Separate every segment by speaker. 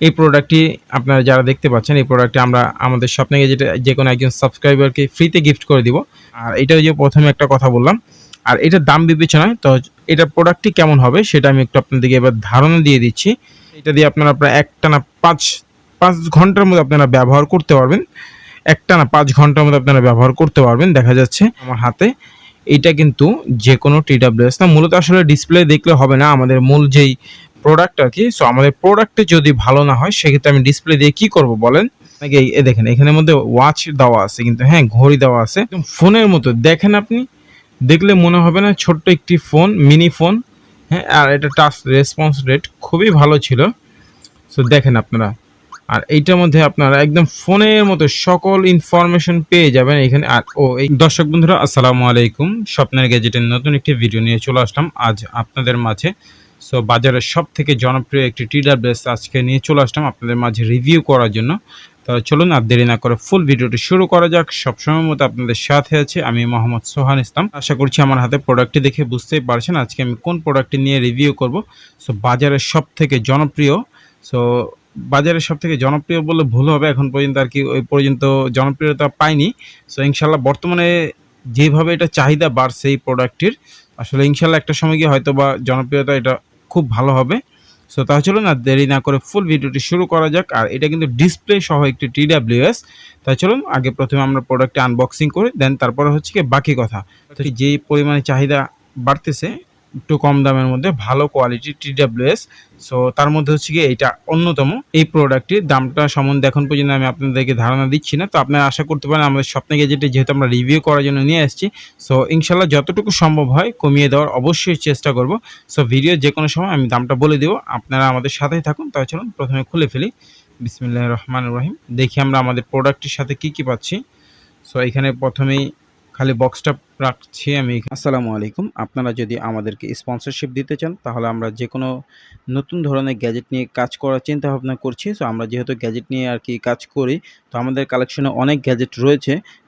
Speaker 1: এই প্রোডাক্টটি আপনারা যারা দেখতে পাচ্ছেন, এই প্রোডাক্টটি আমরা আমাদের স্বপ্নে যেটা যে কোনো একজন সাবস্ক্রাইবারকে ফ্রিতে গিফট করে দিব। আর এটা যে প্রথমে একটা কথা বললাম, আর এটার দাম বিবেচনায়, তো এটা প্রোডাক্টটি কেমন হবে সেটা আমি একটু আপনাদেরকে এবার ধারণা দিয়ে দিচ্ছি। এটা দিয়ে আপনারা প্রায় একটানা পাঁচ পাঁচ ঘণ্টার মধ্যে আপনারা ব্যবহার করতে পারবেন। একটানা পাঁচ ঘণ্টার মধ্যে আপনারা ব্যবহার করতে পারবেন, দেখা যাচ্ছে আমার হাতে। এটা কিন্তু যে কোনো টিডাব্লিউএস না, মূলত আসলে ডিসপ্লে দেখলে হবে না। আমাদের মূল যেই প্রোডাক্ট আর কি। সো আমাদের প্রোডাক্টে যদি ভালো না হয়, সেক্ষেত্রে আমি ডিসপ্লে দিয়ে কি করব বলেন? নাকি এই- এ দেখেন, এখানের মধ্যে ওয়াচ দেওয়া আছে, কিন্তু হ্যাঁ ঘড়ি দেওয়া আছে। ফোনের মতো, দেখেন আপনি, দেখলে মনে হবে না ছোট্ট একটি ফোন মিনি ফোন হ্যাঁ আর এটা টাচ রেসপন্স রেট খুবই ভালো ছিল। সো দেখেন আপনারা। আর এইটার মধ্যে আপনারা একদম ফোনের মতো সকল ইনফরমেশন পেয়ে যাবেন এখানে। আর, ও, এই দর্শক বন্ধুরা, আসসালামু আলাইকুম। স্বপ্নের গ্যাজেটের নতুন একটি ভিডিও নিয়ে চলে আসলাম। আজ আপনাদের মাঝে সো বাজারের সব থেকে জনপ্রিয় একটি টিডার বেস আজকে নিয়ে চলে আসলাম আপনাদের মাঝে রিভিউ করার জন্য। তো চলুন আর দেরি না করে ফুল ভিডিওটি শুরু করা যাক। সবসময় মতো আপনাদের সাথে আছে আমি মোহাম্মদ সোহান ইসলাম। আশা করছি আমার হাতে প্রোডাক্টটি দেখে বুঝতেই পারছেন আজকে আমি কোন প্রোডাক্টটি নিয়ে রিভিউ করব। সো বাজারের সব থেকে জনপ্রিয়। সো বাজারের সব থেকে জনপ্রিয় বললে ভুল হবে, এখন পর্যন্ত আর কি ওই পর্যন্ত জনপ্রিয়তা পাইনি। সো ইনশাল্লাহ বর্তমানে যেভাবে এটা চাহিদা বাড়ছে এই প্রোডাক্টটির আসলে ইনশাল্লাহ একটা সময় গিয়ে হয়তো বা জনপ্রিয়তা এটা খুব ভালো হবে। সো তাহলে চলুন আর দেরি না করে ফুল ভিডিওটি শুরু করা যাক। আর এটা কিন্তু ডিসপ্লে সহ একটি টিডাব্লিউএস তাই চলুন আগে প্রথমে আমরা প্রোডাক্টটি আনবক্সিং করি দেন তারপরে হচ্ছে কি বাকি কথা। তো যেই পরিমাণে চাহিদা বাড়তেছে একটু কম দামের মধ্যে, ভালো কোয়ালিটির টিডাব্লিউএস সো তার মধ্যে হচ্ছে কি এটা অন্যতম। এই প্রোডাক্টটির দামটা সম্বন্ধে এখন পর্যন্ত আমি আপনাদেরকে ধারণা দিচ্ছি না। তো আপনারা আশা করতে পারেন আমাদের স্বপ্নে গেজেটে যেহেতু আমরা রিভিউ করার জন্য নিয়ে আসছি সো ইনশাল্লাহ যতটুকু সম্ভব হয় কমিয়ে দেওয়ার অবশ্যই চেষ্টা করব। সো ভিডিও যে কোনো সময় আমি দামটা বলে দেবো। আপনারা আমাদের সাথেই থাকুন। তাহলে চলুন, প্রথমে খুলে ফেলি। বিসমিল্লাহ রহমান রহিম। দেখি আমরা আমাদের প্রোডাক্টটির সাথে কি কি পাচ্ছি। সো এখানে প্রথমেই খালি বক্সটা রাখছি আমি আসসালামু আলাইকুম। আপনারা যদি আমাদেরকে স্পন্সরশিপ দিতে চান, তাহলে আমরা যে কোনো নতুন ধরনের গ্যাজেট নিয়ে কাজ করার চিন্তা ভাবনা করছি। সো আমরা যেহেতু গ্যাজেট নিয়ে আর কি কাজ করি, তো আমাদের কালেকশনে অনেক গ্যাজেট রয়েছে।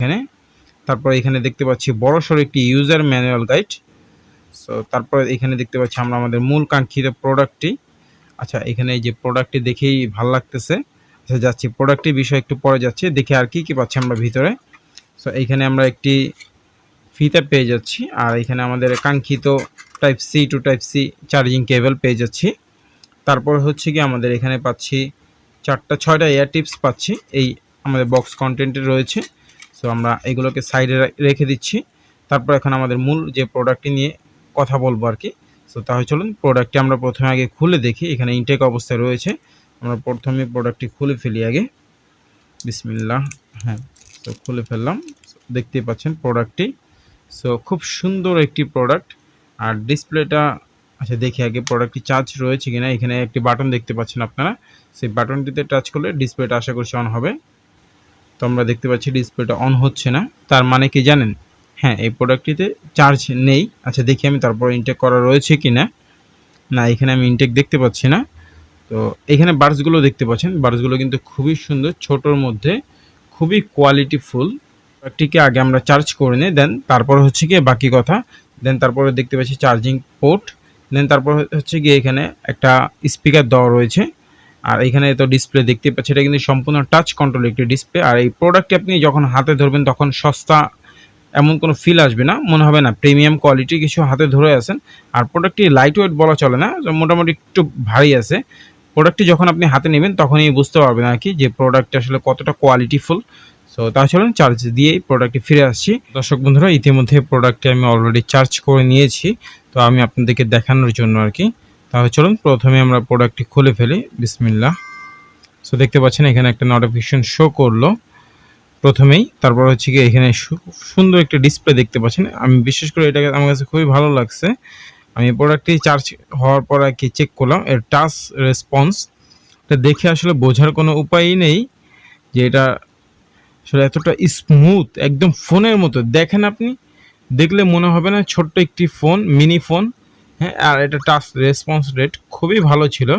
Speaker 1: এখানে। তারপর এখানে দেখতে পাচ্ছি বড় সড়ো একটি ইউজার ম্যানুয়াল গাইড সো তারপর এখানে দেখতে পাচ্ছি আমরা আমাদের মূল কাঙ্ক্ষিত প্রোডাক্টটি আচ্ছা এখানে এই যে প্রোডাক্টটি দেখেই ভালো লাগতেছে। আচ্ছা যাচ্ছি প্রোডাক্টের বিষয়ে একটু পরে যাচ্ছি, দেখি আর কি কি পাচ্ছি আমরা ভিতরে। সো এইখানে আমরা একটি ফিতা পেয়ে যাচ্ছি, আর এখানে আমাদের কাঙ্ক্ষিত type C to type C charging cable পেয়ে যাচ্ছি। তারপর হচ্ছে কি, আমাদের এখানে পাচ্ছি চারটা, ছয়টা এয়ার টিপস পাচ্ছি। এই আমাদের বক্স কন্টেন্টে রয়েছে। সো আমরা এগুলোকে সাইডে রেখে দিচ্ছি। তারপর এখন আমাদের মূল যে প্রোডাক্টটি নিয়ে কথা বলব আর কি। সো তাহলে চলুন প্রোডাক্টটি আমরা প্রথমে আগে খুলে দেখি। এখানে ইনটেক অবস্থায় রয়েছে। আমরা প্রথমে প্রোডাক্টটি খুলে ফেলি আগে। বিসমিল্লাহ হ্যাঁ তো খুলে ফেললাম। দেখতেই পাচ্ছেন প্রোডাক্টটি সো খুব সুন্দর একটি প্রোডাক্ট আর ডিসপ্লেটা আচ্ছা দেখি আগে প্রোডাক্টটি চার্জ রয়েছে কিনা। এখানে একটি বাটন দেখতে পাচ্ছেন আপনারা। সেই বাটনটিতে টাচ করলে ডিসপ্লেটা আশা করছি অন হবে। তো আমরা দেখতে পাচ্ছি ডিসপ্লেটা অন হচ্ছে না। তার মানে কি জানেন? হ্যাঁ এই প্রোডাক্টটিতে চার্জ নেই। আচ্ছা দেখি আমি তারপর ইনটেক করা রয়েছে কি না না এখানে আমি ইনটেক দেখতে পাচ্ছি না। তো এখানে বার্সগুলো দেখতে পাচ্ছেন। বার্সগুলো কিন্তু খুবই সুন্দর, ছোটোর মধ্যে, খুবই কোয়ালিটিফুল প্রোডাক্টটিকে আগে আমরা চার্জ করে নিই দেন তারপর হচ্ছে গিয়ে বাকি কথা। দেন তারপরে দেখতে পাচ্ছি চার্জিং পোর্ট দেন তারপর হচ্ছে গিয়ে এখানে একটা স্পিকার দেওয়া রয়েছে। আর এখানে তো ডিসপ্লে দেখতে পাচ্ছি, এটা কিন্তু সম্পূর্ণ টাচ কন্ট্রোল একটি ডিসপ্লে আর এই প্রোডাক্টটি আপনি যখন হাতে ধরবেন, তখন সস্তা এমন কোনো ফিল আসবে না। মনে হবে না প্রিমিয়াম কোয়ালিটি কিছু হাতে ধরে আছেন। আর প্রোডাক্টটি লাইট ওয়েট বলা চলে না মোটামুটি একটু ভারী আছে। প্রোডাক্টটি যখন আপনি হাতে নেবেন, তখনই বুঝতে পারবেন আর কি যে প্রোডাক্টটি আসলে কতটা কোয়ালিটিফুল সো তা চলুন চার্জ দিয়েই প্রোডাক্টটি ফিরে আসছি। দর্শক বন্ধুরা, ইতিমধ্যে প্রোডাক্টটি আমি অলরেডি চার্জ করে নিয়েছি। তো আমি আপনাদেরকে দেখানোর জন্য আর কি তাহলে চলুন, প্রথমে আমরা প্রোডাক্টটি খুলে ফেলি। বিসমিল্লা সো দেখতে পাচ্ছেন এখানে একটা নোটিফিকেশন শো করল। প্রথমেই, তারপর হচ্ছে কি এখানে সুন্দর একটা ডিসপ্লে দেখতে পাচ্ছেন। আমি বিশেষ করে এটাকে, আমার কাছে খুবই ভালো লাগছে। আমি প্রোডাক্টটি চার্জ হওয়ার পর আর কি চেক করলাম, এর টাচ রেসপন্স এটা দেখে আসলে বোঝার কোনো উপায়ই নেই যে এটা আসলে এতটা স্মুথ একদম ফোনের মতো। দেখেন আপনি, দেখলে মনে হবে না ছোট্ট একটি ফোন মিনি ফোন হ্যাঁ আর এটা টাচ রেসপন্স রেট খুবই ভালো ছিল।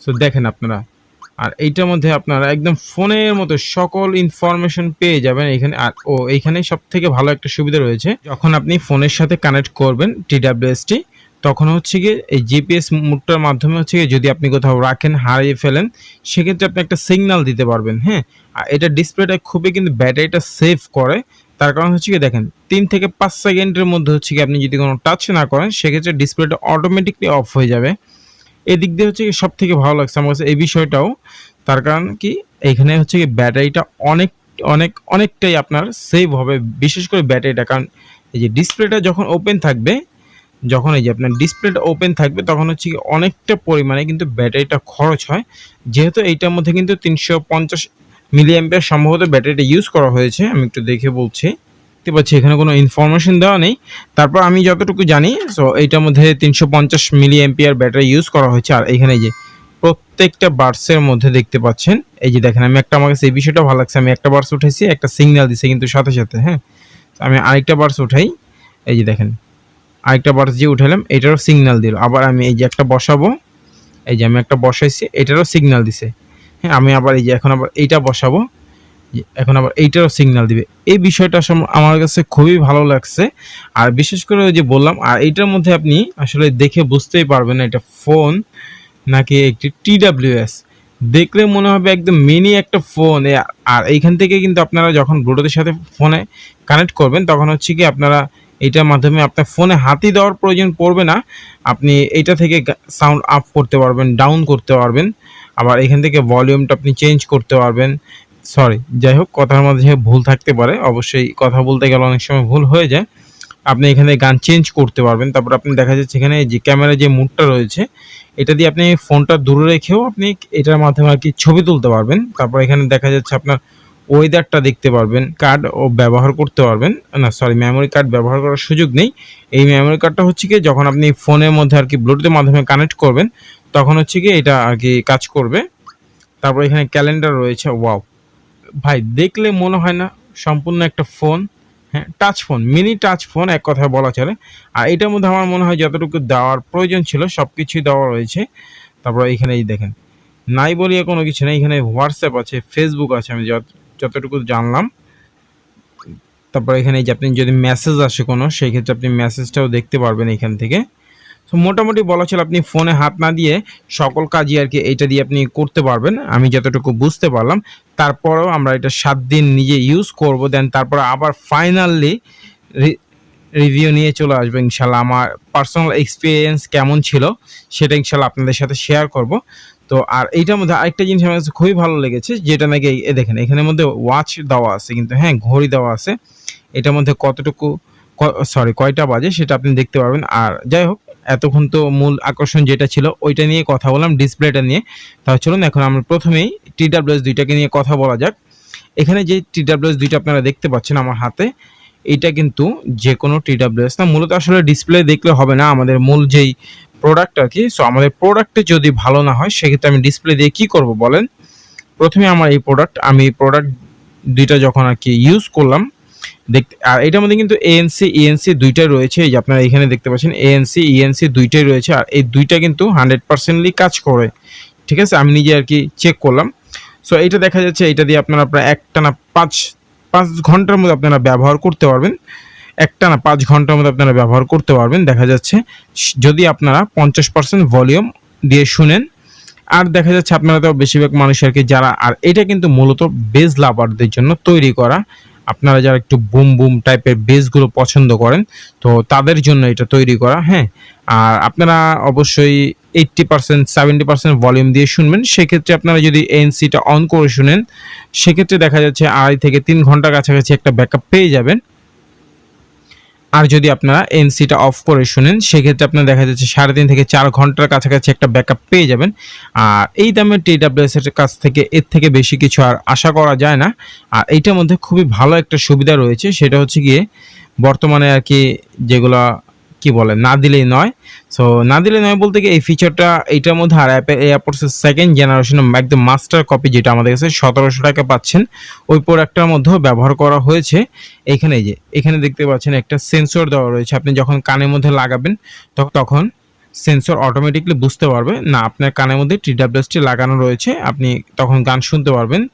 Speaker 1: সো দেখেন আপনারা। আর এইটার মধ্যে আপনারা একদম ফোনের মতো সকল ইনফরমেশন পেয়ে যাবেন এখানে। আর, ও এইখানে সব থেকে ভালো একটা সুবিধা রয়েছে। যখন আপনি ফোনের সাথে কানেক্ট করবেন টিডাব্লিউএসটি তখন হচ্ছে গিয়ে এই জিপিএস মুডটার মাধ্যমে হচ্ছে গিয়ে যদি আপনি কোথাও রাখেন, হারিয়ে ফেলেন, সেক্ষেত্রে আপনি একটা সিগন্যাল দিতে পারবেন হ্যাঁ। আর এটা ডিসপ্লেটা খুবই কিন্তু ব্যাটারিটা সেভ করে। তার কারণ হচ্ছে কি, দেখেন, তিন থেকে পাঁচ সেকেন্ডের মধ্যে হচ্ছে কি, আপনি যদি কোনো টাচ না করেন, সেক্ষেত্রে ডিসপ্লেটা অটোমেটিকলি অফ হয়ে যাবে। এদিক দিয়ে হচ্ছে সব থেকে ভালো লাগছে আমার কাছে এই বিষয়টাও। তার কারণ কি এইখানে হচ্ছে কি, ব্যাটারিটা অনেক অনেক, অনেকটাই আপনার সেভ হবে, বিশেষ করে ব্যাটারিটা। কারণ এই যে ডিসপ্লেটা যখন ওপেন থাকবে, যখন এই যে আপনার ডিসপ্লেটা ওপেন থাকবে, তখন হচ্ছে কি, অনেকটা পরিমাণে কিন্তু ব্যাটারিটা খরচ হয়। যেহেতু এইটার মধ্যে কিন্তু তিনশো পঞ্চাশ মিলিয়াম্পিয়ার সম্ভবত ব্যাটারিটা ইউজ করা হয়েছে, আমি একটু দেখে বলছি। দেখতে পাচ্ছি এখানে কোনো ইনফরমেশন দেওয়া নেই। তারপর আমি যতটুকু জানি সো এইটার মধ্যে তিনশো পঞ্চাশ মিলি এম্পিয়ার ব্যাটারি ইউজ করা হয়েছে। আর এখানে যে প্রত্যেকটা বার্সের মধ্যে দেখতে পাচ্ছেন, এই যে দেখেন, আমি একটা আমার কাছে এই বিষয়টা ভালো লাগছে। আমি একটা বার্স উঠেছি একটা সিগন্যাল দিছে কিন্তু সাথে সাথে হ্যাঁ। আমি আরেকটা বার্স উঠাই, এই যে দেখেন, আরেকটা বার্স যে উঠালাম, এটারও সিগন্যাল দিল। আবার আমি এই যে একটা বসাবো, এই যে আমি একটা বসাইছি, এটারও সিগন্যাল দিছে। আমি আবার এই যে এখন আবার এইটা বসাবো। এখন আবার এইটারও সিগন্যাল দিবে। এই বিষয়টা আমার কাছে খুবই ভালো লাগছে। আর বিশেষ করে ওই যে বললাম, আর এইটার মধ্যে আপনি আসলে দেখে বুঝতেই পারবেন এটা ফোন নাকি একটি টিডাব্লিউএস দেখলে মনে হবে একদম মিনি একটা ফোন আর এইখান থেকে কিন্তু আপনারা যখন ব্লুটুথের সাথে ফোনে কানেক্ট করবেন, তখন হচ্ছে কি আপনারা এইটার মাধ্যমে আপনার ফোনে হাতি দেওয়ার প্রয়োজন পড়বে না। আপনি এইটা থেকে সাউন্ড আপ করতে পারবেন ডাউন করতে পারবেন। আবার এখান থেকে ভলিউমটা আপনি চেঞ্জ করতে পারবেন। সরি যাই হোক, কথার মধ্যে ভুল থাকতে পারে, অবশ্যই কথা বলতে গেলে অনেক সময় ভুল হয়ে যায়। আপনি এখানে গান চেঞ্জ করতে পারবেন। তারপর আপনি দেখা যাচ্ছে এখানে যে ক্যামেরা যে মুডটা রয়েছে, এটা দিয়ে আপনি ফোনটা দূরে রেখেও আপনি এটার মাধ্যমে আর কি ছবি তুলতে পারবেন। তারপর এখানে দেখা যাচ্ছে আপনার ওয়েদারটা দেখতে পারবেন। কার্ড ও ব্যবহার করতে পারবেন। না সরি মেমোরি কার্ড ব্যবহার করার সুযোগ নেই। এই মেমোরি কার্ডটা হচ্ছে কি, যখন আপনি ফোনের মধ্যে আর কি ব্লুটুথের মাধ্যমে কানেক্ট করবেন তখন হচ্ছে কি এটা আর কি কাজ করবে। তারপর এখানে ক্যালেন্ডার রয়েছে ওয়াও ভাই, দেখলে মনে হয় না সম্পূর্ণ একটা ফোন হ্যাঁ touch phone mini touch phone এক কথায় বলা চলে। আর এটার মধ্যে আমার মনে হয় যতটুকু দেওয়ার প্রয়োজন ছিল সব কিছুই দেওয়া রয়েছে। তারপর এখানে দেখেন, নাই বলিয়ে কোনো কিছু নেই। এখানে হোয়াটসঅ্যাপ আছে ফেসবুক আছে, আমি যত, যতটুকু জানলাম। তারপর এখানে যে আপনি যদি মেসেজ আসে কোনো, সেই ক্ষেত্রে আপনি মেসেজটাও দেখতে পারবেন এখান থেকে। তো মোটামুটি বলা ছিল আপনি ফোনে হাত না দিয়ে সকল কাজই আর কি এইটা দিয়ে আপনি করতে পারবেন। আমি যতটুকু বুঝতে পারলাম, তারপরেও আমরা এটা সাত দিন নিজে ইউজ করব দেন তারপর আবার ফাইনালি রিভিউ নিয়ে চলে আসব ইনশাল্লাহ। আমার পার্সোনাল এক্সপিরিয়েন্স কেমন ছিল, সেটা ইনশাল্লাহ আপনাদের সাথে শেয়ার করব। তো, আর এইটার মধ্যে আরেকটা জিনিস আমার কাছে খুবই ভালো লেগেছে, যেটা নাকি এ দেখেন এখানের মধ্যে ওয়াচ দেওয়া আছে, কিন্তু হ্যাঁ ঘড়ি দেওয়া আছে। এটার মধ্যে কতটুকু সরি কয়টা বাজে সেটা আপনি দেখতে পারবেন। আর যাই হোক এতক্ষণ তো মূল আকর্ষণ যেটা ছিল, ওইটা নিয়ে কথা বললাম, ডিসপ্লেটা নিয়ে। তাহলে চলুন এখন আমরা প্রথমেই টি টিডাব্লিউএস দুইটাকে নিয়ে কথা বলা যাক। এখানে যে টিডাব্লিউএস দুইটা আপনারা দেখতে পাচ্ছেন আমার হাতে, এটা কিন্তু যে কোনো টি টিডাব্লিউএস না, মূলত আসলে ডিসপ্লে দেখলে হবে না আমাদের মূল যেই প্রোডাক্ট আর কি। সো আমাদের প্রোডাক্টে যদি ভালো না হয়, সেক্ষেত্রে আমি ডিসপ্লে দিয়ে কি করব বলেন? প্রথমে আমার এই প্রোডাক্ট আমি প্রোডাক্ট দুইটা যখন আর কি ইউজ করলাম দেখতে আর এটার মধ্যে কিন্তু এএনসি ইএনসি দুইটাই রয়েছে। যে আপনারা এখানে দেখতে পাচ্ছেন এএনসি ইএনসি দুইটাই রয়েছে, আর এই দুইটা কিন্তু হান্ড্রেড পার্সেন্টলি কাজ করে। ঠিক আছে? আমি নিজে আর কি চেক করলাম। সো এইটা দেখা যাচ্ছে এটা দিয়ে আপনারা প্রায় একটা না পাঁচ পাঁচ ঘণ্টার মধ্যে আপনারা ব্যবহার করতে পারবেন। একটা না পাঁচ ঘণ্টার মধ্যে আপনারা ব্যবহার করতে পারবেন। দেখা যাচ্ছে, যদি আপনারা পঞ্চাশ পার্সেন্ট ভলিউম দিয়ে শুনেন, আর দেখা যাচ্ছে আপনারা তো বেশিরভাগ মানুষ আর কি, যারা, আর এটা কিন্তু মূলত বেজ লাভারদের জন্য তৈরি করা আপনারা যারা একটু বুম বুম টাইপের বেসগুলো পছন্দ করেন, তো তাদের জন্য এটা তৈরি করা হ্যাঁ? আর আপনারা অবশ্যই eighty percent seventy percent volume দিয়ে শুনবেন। সেক্ষেত্রে আপনারা যদি এনসিটা অন করে শুনেন, সেক্ষেত্রে দেখা যাচ্ছে আড়াই থেকে তিন ঘণ্টা কাছাকাছি একটা ব্যাকআপ পেয়ে যাবেন। আর যদি আপনারা এনসিটা অফ করে শুনেন, সেক্ষেত্রে আপনার দেখা যাচ্ছে সাড়ে তিন থেকে চার ঘণ্টার কাছাকাছি একটা ব্যাকআপ পেয়ে যাবেন। আর এই দামের টিডাব্লিউএস এর কাছ থেকে এর থেকে বেশি কিছু আর আশা করা যায় না। আর এইটার মধ্যে খুবই ভালো একটা সুবিধা রয়েছে, সেটা হচ্ছে গিয়ে বর্তমানে আর কি যেগুলো কি বলে না দিলেই নয় সো না দিলে নয় বলতে কি এই ফিচারটা এইটার মধ্যে আর অ্যাপের এয়ারপোর্টসের সেকেন্ড জেনারেশন একদম মাস্টার কপি যেটা আমাদের কাছে সতেরোশো টাকা পাচ্ছেন, ওই প্রোডাক্টটার মধ্যেও ব্যবহার করা হয়েছে। এখানে যে, এখানে দেখতে পাচ্ছেন একটা সেন্সর দেওয়া রয়েছে। আপনি যখন কানের মধ্যে লাগাবেন, তখ- তখন সেন্সর অটোমেটিকলি বুঝতে পারবে, না, আপনার কানের মধ্যে টিডাব্লিউএসটি লাগানো রয়েছে, আপনি তখন গান শুনতে পারবেন।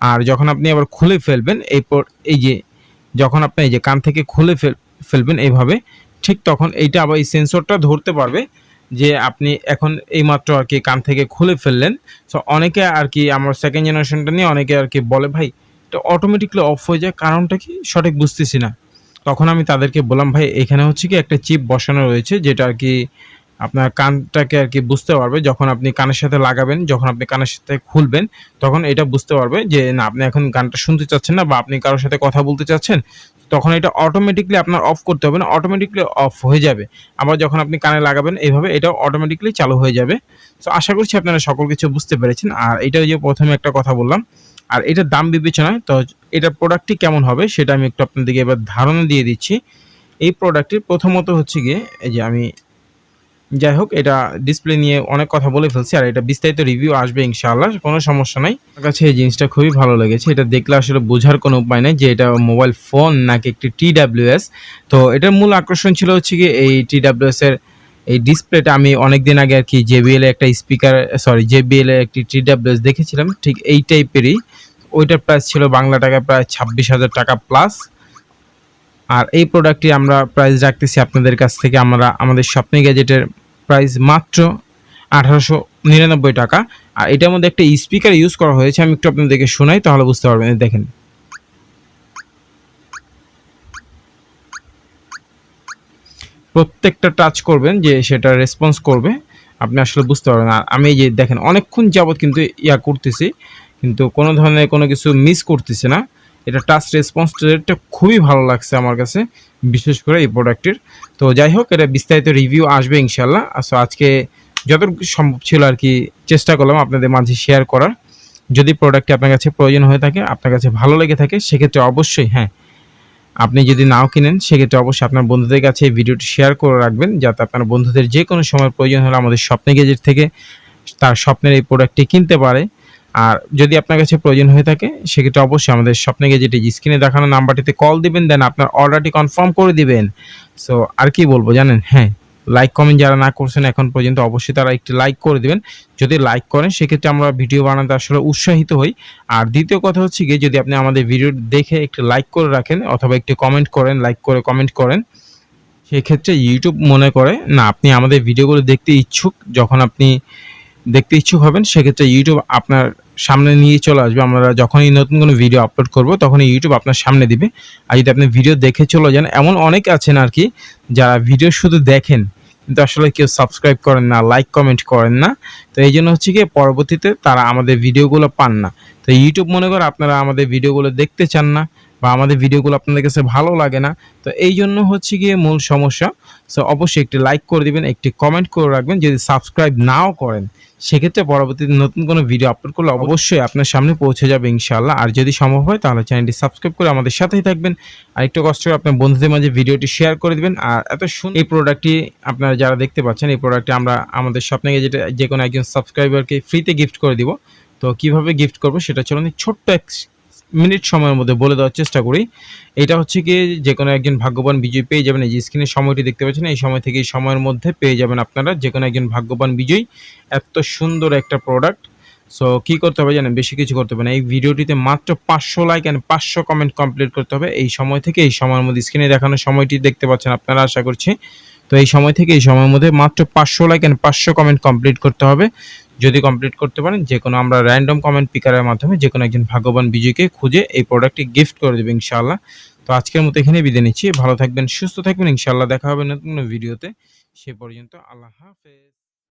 Speaker 1: আর যখন আপনি আবার খুলে ফেলবেন, এই পর- এই যে, যখন আপনি এই যে কান থেকে খুলে ফেল, ফেলবেন, এইভাবে ঠিক তখন এইটা আবার এই সেন্সরটা ধরতে পারবে যে আপনি এখন এইমাত্র আর কি কান থেকে খুলে ফেললেন। সো অনেকে আর কি আমার সেকেন্ড জেনারেশনটা নিয়ে অনেকে আর কি বলে, ভাই, এটা অটোমেটিকলি অফ হয়ে যায়। কারণটা কি? সঠিক বুঝতেছি না। তখন আমি তাদেরকে বললাম, ভাই, এখানে হচ্ছে কি একটা চিপ বসানো রয়েছে, যেটা আর কি আপনার কানটাকে আর কি বুঝতে পারবে। যখন আপনি কানের সাথে লাগাবেন, যখন আপনি কানের সাথে খুলবেন, তখন এটা বুঝতে পারবে যে, না, আপনি এখন গানটা শুনতে চাচ্ছেন না বা আপনি কারোর সাথে কথা বলতে চাচ্ছেন। তখন এটা অটোমেটিকলি আপনার অফ করতে হবে না অটোমেটিকলি অফ হয়ে যাবে। আবার যখন আপনি কানে লাগাবেন এইভাবে এটা অটোমেটিকলি চালু হয়ে যাবে। সো আশা করছি আপনারা সকল কিছু বুঝতে পেরেছেন। আর এটা যে প্রথমে একটা কথা বললাম, আর এটার দাম বিবেচনায়, তো এটা প্রোডাক্টটি কেমন হবে সেটা আমি একটু আপনাদেরকে এবার ধারণা দিয়ে দিচ্ছি। এই প্রোডাক্টটির প্রথমত হচ্ছে গিয়ে, এই যে আমি যাই হোক, এটা ডিসপ্লে নিয়ে অনেক কথা বলে ফেলছি আর এটা বিস্তারিত রিভিউ আসবে ইনশাআল্লাহ, কোনো সমস্যা নাই। আমার কাছে এই জিনিসটা খুবই ভালো লেগেছে, এটা দেখলে আসলে বোঝার কোনো উপায় নেই যে এটা মোবাইল ফোন নাকি একটি টিডাব্লিউএস তো এটার মূল আকর্ষণ ছিল হচ্ছে কি এই টিডাব্লিউএস এর এই ডিসপ্লেটা আমি অনেক দিন আগে আর কি জেবিএল একটা স্পিকার সরি জেবিএল এর একটি টিডাব্লিউএস দেখেছিলাম, ঠিক এই টাইপেরই ওইটার প্রাইস ছিল বাংলা টাকা প্রায় ছাব্বিশ হাজার টাকা প্লাস আর এই প্রোডাক্টটি আমরা প্রাইস রাখতেছি আপনাদের কাছ থেকে। আমরা, আমাদের স্বপ্নে গ্যাজেটের প্রাইস মাত্র আঠারোশো নিরানব্বই টাকা। আর এটার মধ্যে একটা স্পিকার ইউজ করা হয়েছে, আমি একটু আপনাদেরকে শোনাই, তাহলে বুঝতে পারবেন। দেখেন। প্রত্যেকটা টাচ করবেন যে সেটা রেসপন্স করবে, আপনি আসলে বুঝতে পারবেন। আর আমি যে দেখেন, অনেকক্ষণ যাবত কিন্তু ইয়া করতেছি, কিন্তু কোনো ধরনের কোনো কিছু মিস করতেছি না। এটা টাচ রেসপন্স রেটটা খুবই ভালো লাগছে আমার কাছে, বিশেষ করে এই প্রোডাক্টের তো যাই হোক, এটা বিস্তারিত রিভিউ আসবে ইনশাল্লাহ সো আজকে যত সম্ভব ছিল আর কি চেষ্টা করলাম আপনাদের মাঝে শেয়ার করার। যদি প্রোডাক্টটি আপনার কাছে প্রয়োজন হয়ে থাকে, আপনার কাছে ভালো লেগে থাকে, সেক্ষেত্রে অবশ্যই হ্যাঁ আপনি যদি নাও কিনেন, সেক্ষেত্রে অবশ্যই আপনার বন্ধুদের কাছে ভিডিওটি শেয়ার করে রাখবেন, যাতে আপনার বন্ধুদের যে কোনো সময় প্রয়োজন হলে আমাদের স্বপ্নে গেজেট থেকে তার স্বপ্নের এই প্রোডাক্টটি কিনতে পারে। আর যদি আপনার কাছে প্রয়োজন হয়ে থাকে, সেক্ষেত্রে অবশ্যই আমাদের স্বপ্নে গেজেটে স্ক্রিনে দেখানো নাম্বারটিতে কল দিবেন দেন আপনার অর্ডারটি কনফার্ম করে দিবেন। সো আর কি বলব জানেন? হ্যাঁ লাইক কমেন্ট যারা না করছেন এখন পর্যন্ত অবশ্যই তারা একটি লাইক করে দিবেন। যদি লাইক করেন, সেক্ষেত্রে আমরা ভিডিও বানাতে আসলে উৎসাহিত হই। আর দ্বিতীয় কথা হচ্ছে গিয়ে, যদি আপনি আমাদের ভিডিও দেখে একটু লাইক করে রাখেন, অথবা একটু কমেন্ট করেন লাইক করে কমেন্ট করেন, সেক্ষেত্রে ইউটিউব মনে করে, না, আপনি আমাদের ভিডিওগুলো দেখতে ইচ্ছুক। যখন আপনি দেখতে ইচ্ছুক হবেন, সেক্ষেত্রে ইউটিউব আপনার সামনে নিয়ে চলে আসবে। আমরা যখনই নতুন কোনো ভিডিও আপলোড করব, তখনই ইউটিউব আপনার সামনে দিবে। আর যদি আপনি ভিডিও দেখে চলে যান, এমন অনেক আছেন আর কি, যারা ভিডিও শুধু দেখেন, কিন্তু আসলে কেউ সাবস্ক্রাইব করেন না লাইক কমেন্ট করেন না। তো এই জন্য হচ্ছে কি, পরবর্তীতে তারা আমাদের ভিডিওগুলো পান না। তো ইউটিউব মনে করে আপনারা আমাদের ভিডিওগুলো দেখতে চান না, বা আমাদের ভিডিওগুলো আপনাদের কাছে ভালো লাগে না। তো এই জন্য হচ্ছে গিয়ে মূল সমস্যা সো অবশ্যই একটি লাইক করে দিবেন, একটি কমেন্ট করে রাখবেন। যদি সাবস্ক্রাইব নাও করেন সেক্ষেত্রে পরবর্তীতে নতুন কোনো ভিডিও আপলোড করলে অবশ্যই আপনার সামনে পৌঁছে যাবে ইনশাআল্লাহ। আর যদি সম্ভব হয়, তাহলে চ্যানেলটি সাবস্ক্রাইব করে আমাদের সাথেই থাকবেন। আর একটু কষ্ট করে আপনার বন্ধুদের মাঝে ভিডিওটি শেয়ার করে দেবেন। আর এত শুন এই প্রোডাক্টটি আপনারা যারা দেখতে পাচ্ছেন, এই প্রোডাক্টটি আমরা আমাদের স্বপ্নে যেটা যে কোনো একজন সাবস্ক্রাইবারকে ফ্রিতে গিফট করে দিব। তো কীভাবে গিফট করব, সেটা চলুন ছোট্ট এক মিনিট সময়ের মধ্যে বলে দেওয়ার চেষ্টা করি। এটা হচ্ছে কি যে কোনো একজন ভাগ্যবান বিজয়ী পেয়ে যাবেন। এই যে স্ক্রিনের সময়টি দেখতে পাচ্ছেন, এই সময় থেকে এই সময়ের মধ্যে পেয়ে যাবেন আপনারা যে কোনো একজন ভাগ্যবান বিজয়ী। এত সুন্দর একটা প্রোডাক্ট সো কি করতে হবে জানেন? বেশি কিছু করতে হবে না। এই ভিডিওটিতে মাত্র পাঁচশো লাইক অ্যান্ড পাঁচশো কমেন্ট কমপ্লিট করতে হবে। এই সময় থেকে এই সময়ের মধ্যে স্ক্রিনে দেখানো সময়টি দেখতে পাচ্ছেন আপনারা, আশা করছি। তো এই সময় থেকে এই সময়ের মধ্যে মাত্র পাঁচশো লাইক অ্যান্ড পাঁচশো কমেন্ট কমপ্লিট করতে হবে। যদি কমপ্লিট করতে পারেন যে কোনো আমরা র্যান্ডম কমেন্ট পিকারের মাধ্যমে যে কোনো একজন ভাগ্যবান বিজয়কে খুঁজে এই প্রোডাক্টটি গিফট করে দেবে ইনশাআল্লাহ। তো আজকের মতো এখানে বিদায় নিচ্ছি। ভালো থাকবেন, সুস্থ থাকবেন। ইনশাআল্লাহ দেখা হবে নতুন ভিডিওতে সে পর্যন্ত আল্লাহ হাফেজ।